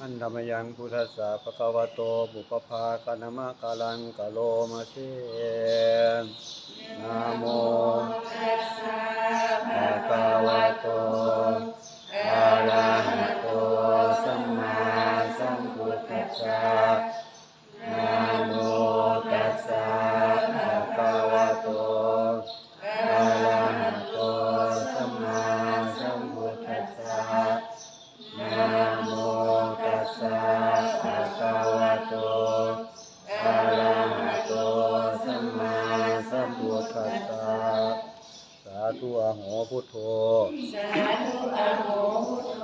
อันธรรมยังพุทธสสะปะคะวะโต บุปภาคณมะกาลังกะโลมาเช สะภะคะวะโตอะระหะโตสัมมาสัมพุทธัสสะ ธุอะโหพุทโธสาธุอะโหพุทโธ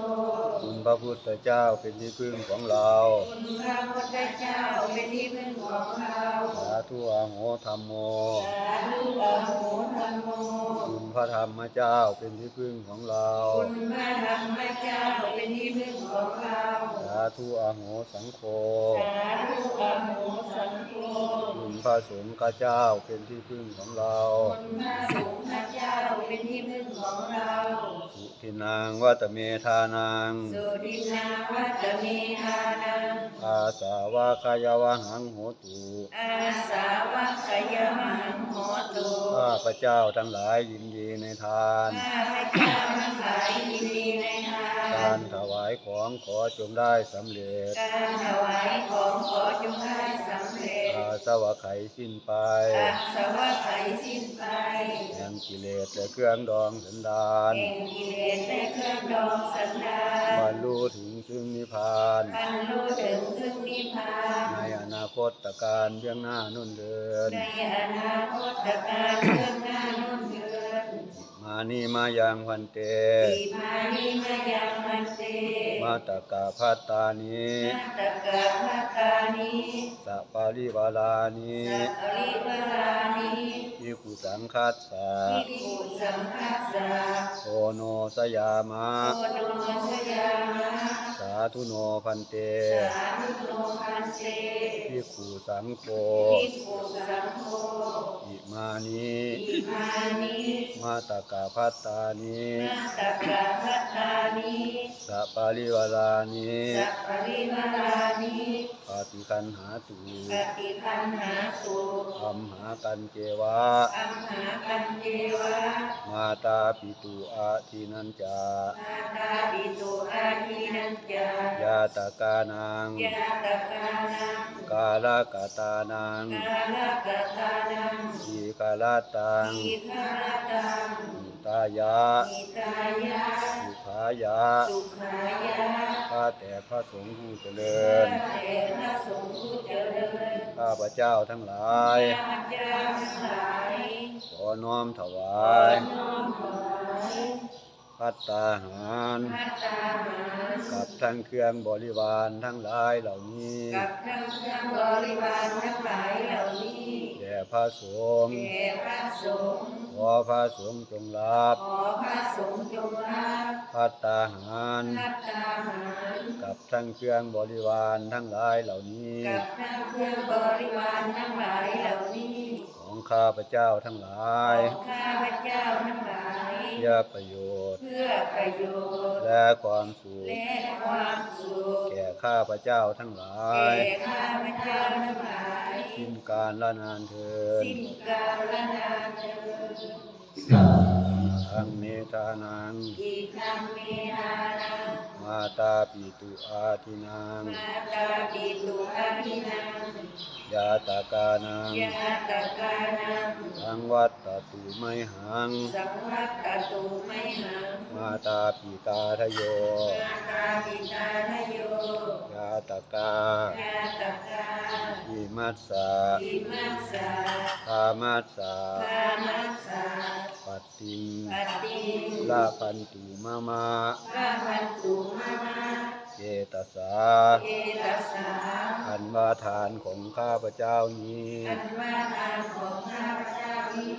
คุณพระพุทธเจ้าเป็นที่พึ่งของเราคุณพระพุทธเจ้าเป็นที่พึ่งของเราสาธุอะโหธรรมโมสาธุอะโหธัมโมคุณพระธรรมเจ้าเป็นที่พึ่งของเราคุณพระธรรมเจ้าเป็นที่พึ่งของเราสาธุอะโหสังโฆสาธุอะโหสังโฆ คุณ พระสงฆ์เจ้าเป็นที่พึ่งของเราคุณพระสงฆ์เจ้าเป็นที่พึ่งของเราสุทินังวัตเมธานังสุดินาวัตเมธานังอาสาวะกายวะหังโหตุอาสาวะขยมังโหตุข้าพระเจ้าทั้งหลายยินดีในทานข้าพเจ้าทั้งหลายยินดีในทา กานรถวายของขอจงได้สำเร็จ การถวายของขอจงได้สำเร็จอาสวะไขสิ้นไปอาสวะไขสิ้นไปแห่งกิเลสและเครื่องดองสันดานแห่งกิเลสและเครื่องดองสันดาบรนรลุถึงซึ่งนิพพานบรรลุถึงซึ่งนิพพานในอนาคตตการเบื้องหน้านุ่นเดินในอนาคตการเรื่องหน้านุ่นเดือน มานีมายังวันเตปีมานิมายังมันเต มาตกาพัตตานินาตกะพัตตานิสัปาริวาลานิสัพปริวรานิอิกุสังคัสสะภิกขุสังฆาสาโอโนสยามะโอโนชยามะ สาธุโนพันเต สาธุโนพันเตพิกขุสังโฆภิกขุสังโฆอิ มานิอิมานิมาตกาพัตตานินาตกะพัตตานิสัปาริวาลานิสัพปริวรานิปาติคันหาตุปฏิคันหาตุอัมหากันเจวะอัมหากันเจวะ มาตาปิตุอาทินันจานาตาปิตุอาทินันจา ยาตกานังยาตกานังกาลกตานังกาลกตานังอีกาลตังอิคารตังอิตายะอิตายะสุขายะสุขายะข้าแต่พระสงฆ์ผู้เจริญข้าแต่พระสงฆ์ผู้เจริญข้าพระเจ้าทั้งหลายข้าพเจ้าทั้งหลายขอน้อมถวขาอยน้อมถวาย พัตตาหารพัตตาหารกับทั้งเครื่องบริวารทั้งหลายเหล่านี้กับทั้งเครื่องบริวารทั้งหลายเหล่านี้แด่พระสงฆ์แด่พระสงฆ์ขอพระสงฆ์จงรับขอพระสงฆ์จงรับพัตตาหารพัตตาหารกับทั้งเครื่องบริวารทั้งหลายเหล่านี้กับทั้งเครื่องบริวารทั้งหลายเหล่านี้ ของข้าพระเจ้าทั้งหลายของข้าพเจ้าทั้งหลายเพื่อประโยชน์ เพื่อประโยชน์ และความสุข และความสุข แก่ข้าพระเจ้าทั้งหลาแก่ยข้าพเจ้าทั้งหลาย สิ้นการละนานเทินสิ้นกาลนานเถิดสาทังเมตานังอีทังเมนานัง มาตาปิตุอาทินัง มาตาปิตุอาทินัง ยาตากานังยาตกานังทังวัตตตุไมหัง สังวัตตตุไมหัง มาตาปิตาทโย มาตาปิตาทโย ยาตากายาตกาอิมัสสะอิมัสสะธามัสสะพามัสสะปัตติงปฏิงลาพันตุมามาพระพันตุมามา เจตสาเอตัสสาอันว่าทานของข้าพระเจ้านี้อันว่าทานของข้าพเจ้านี้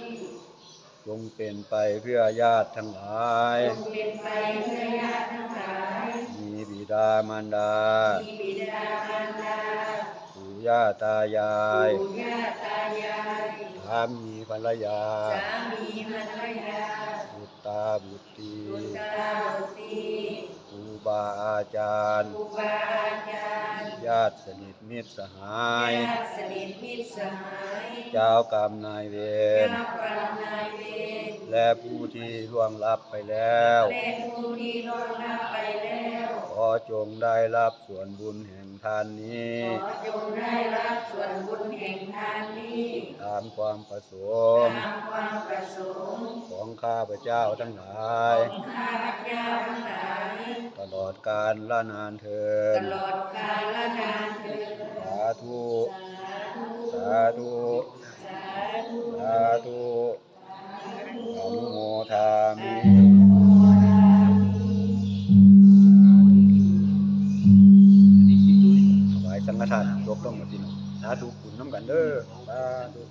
จงเป็นไปเพื่อญาติทั้งหลายจงเป็นไปเพื่อญาติทั้งหลาย มีบิดามารดา มีบิดามารดาปู่ย่าตายายปู่ย่าตายายสามีภรรยาสามีภรรยาบุตรตาบุตรีบุตรบุตรีครูบา อาจารย์ ครูบาอาจารย์ญาติสนิทมิตรสหาย ญาติสนิทมิตรสหายเจ้ากรรมนายเวร เจ้ากรรมนายเวรและผู้ที่ล่วงลับไปแล้ว และผู้ที่ล่วงลับไปแล้วขอจงได้รับส่วนบุญแห่งทานนี้ ขอจงได้รับส่วนบุญแห่งทานนี้ตามความประสงค์ตามความประสงค์ของข้าพเจ้าทั้งหลายของข้าพเจ้าทั้งหลาย ตลอดกาลละนานเทิตนลอดกาลนานเถิดสาธุสาธุสาธุสาธุสาธุอนุโมทามิถวายสังฆทานยกต้องมาที่นสาธุคุณน้ำกันเด้อสาธุ